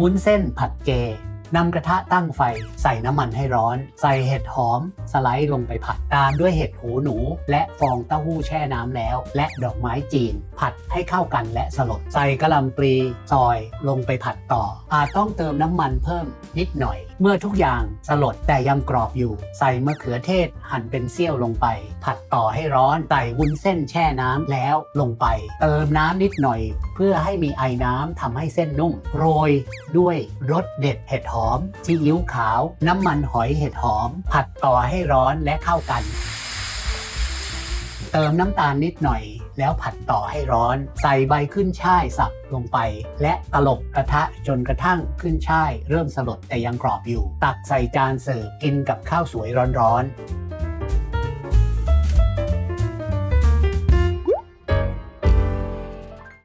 วุ้นเส้นผัดเจนำกระทะตั้งไฟใส่น้ำมันให้ร้อน ใส่เห็ดหอม สไลด์ลงไปผัดตามด้วยเห็ดหูหนู และฟองเต้าหู้แช่น้ำแล้ว และดอกไม้จีน ผัดให้เข้ากันและสลดใส่กระหลำปลีซอยลงไปผัดต่อ อาจต้องเติมน้ำมันเพิ่มนิดหน่อย เมื่อทุกอย่างสลดแต่ยังกรอบอยู่ ใส่มะเขือเทศหั่นเป็นเสี้ยวลงไป ผัดต่อให้ร้อนใส่วุ้นเส้นแช่น้ำแล้วลงไป เติมน้ำนิดหน่อย เพื่อให้มีไอ้น้ำทำให้เส้นนุ่ม โรยด้วยรสเด็ดเห็ดหอมซีอิ๊วขาว น้ำมันหอยเห็ดหอม ผัดต่อให้ร้อนและเข้ากัน เติมน้ำตาลนิดหน่อย แล้วผัดต่อให้ร้อน ใส่ใบขึ้นช่ายสับลงไป และตลบกระทะจนกระทั่งขึ้นช่าย เริ่มสลดแต่ยังกรอบอยู่ ตักใส่จานเสิร์ฟกินกับข้าวสวยร้อนๆ